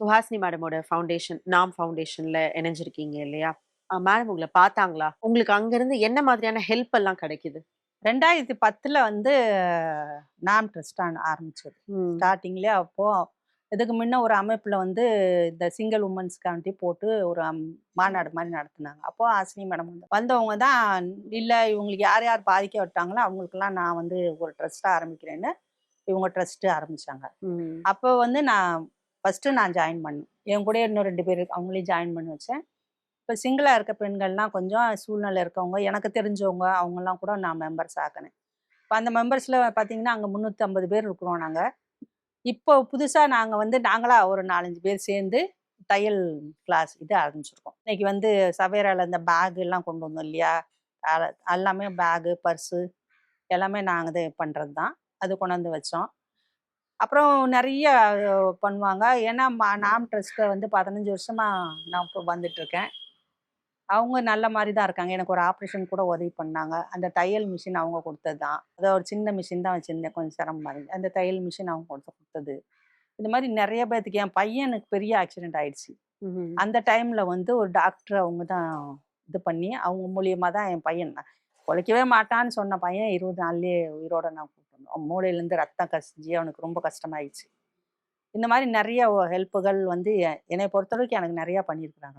Suhasini மேடமோட foundation நாம் ஃபவுண்டேஷன்ல இணைஞ்சிருக்கீங்க இல்லையா? மேடம் உங்களை பார்த்தாங்களா? உங்களுக்கு அங்கிருந்து என்ன மாதிரியான ஹெல்ப் எல்லாம் கிடைக்குது? ரெண்டாயிரத்தி பத்துல வந்து நாம் ட்ரஸ்ட் ஆரம்பிச்சது. ஸ்டார்டிங்லேயே அப்போ இதுக்கு முன்ன ஒரு அமைப்புல வந்து இந்த சிங்கிள் உமன்ஸ்க்காண்டி போட்டு ஒரு மாநாடு மாதிரி நடத்துனாங்க. அப்போ ஆசினி மேடம் வந்து வந்தவங்க தான் இல்லை இவங்களுக்கு யார் யார் பாதிக்க விட்டாங்களோ அவங்களுக்கெல்லாம் நான் வந்து ஒரு ட்ரஸ்ட் ஆரம்பிக்கிறேன்னு இவங்க ட்ரஸ்ட் ஆரம்பிச்சாங்க. ம். அப்போ வந்து நான் ஃபஸ்ட்டு நான் ஜாயின் பண்ணேன். என் கூட இன்னும் ரெண்டு பேர் அவங்களையும் ஜாயின் பண்ணி வச்சேன். இப்போ சிங்கிளாக இருக்க பெண்கள்லாம் கொஞ்சம் சூழ்நிலை இருக்கவங்க எனக்கு தெரிஞ்சவங்க அவங்கெல்லாம் கூட நான் மெம்பர்ஸ் ஆக்கினேன். இப்போ அந்த மெம்பர்ஸில் பார்த்தீங்கன்னா அங்கே முந்நூற்றி ஐம்பது பேர் இருக்கிறோம் நாங்கள் இப்போ புதுசாக நாங்கள் வந்து நாங்களாக ஒரு நாலஞ்சு பேர் சேர்ந்து தையல் கிளாஸ் இது ஆரம்பிச்சிருக்கோம். இன்னைக்கு வந்து சவேரால இந்த பேக் எல்லாம் கொண்டு வந்தோம் இல்லையா? எல்லாமே பேகு பர்ஸு எல்லாமே நாங்கள் இது பண்ணுறது தான் அது கொண்டாந்து வச்சோம். அப்புறம் நிறைய பண்ணுவாங்க. ஏன்னா ம- நாம் ட்ரஸ்ட்டை வந்து பதினஞ்சு வருஷமா நான் இப்போ வந்துட்டு இருக்கேன் அவங்க நல்ல மாதிரி தான் இருக்காங்க. எனக்கு ஒரு ஆப்ரேஷன் கூட உதவி பண்ணாங்க. அந்த தையல் மிஷின் அவங்க கொடுத்தது தான். அதை ஒரு சின்ன மிஷின் தான் வச்சுருந்தேன். கொஞ்சம் சிரமமாக இருந்துச்சு அந்த தையல் மிஷின் அவங்க கொடுத்து கொடுத்தது. இந்த மாதிரி நிறைய பேர்த்துக்கு என் பையனுக்கு பெரிய ஆக்சிடென்ட் ஆயிடுச்சு. அந்த டைம்ல வந்து ஒரு டாக்டர் அவங்க தான் இது பண்ணி அவங்க மூலியமா தான் என் பையன் பொழைக்கவே மாட்டான்னு சொன்ன பையன் இருபது நாள்லயே உயிரோட நான் கூப்பிட்டு மூளையிலேருந்து ரத்தம் கசிஞ்சு அவனுக்கு ரொம்ப கஷ்டமாயிடுச்சு. இந்த மாதிரி நிறைய ஹெல்ப்புகள் வந்து எ- என்னை பொறுத்தளவுக்கு எனக்கு நிறையா பண்ணியிருக்கிறாங்க.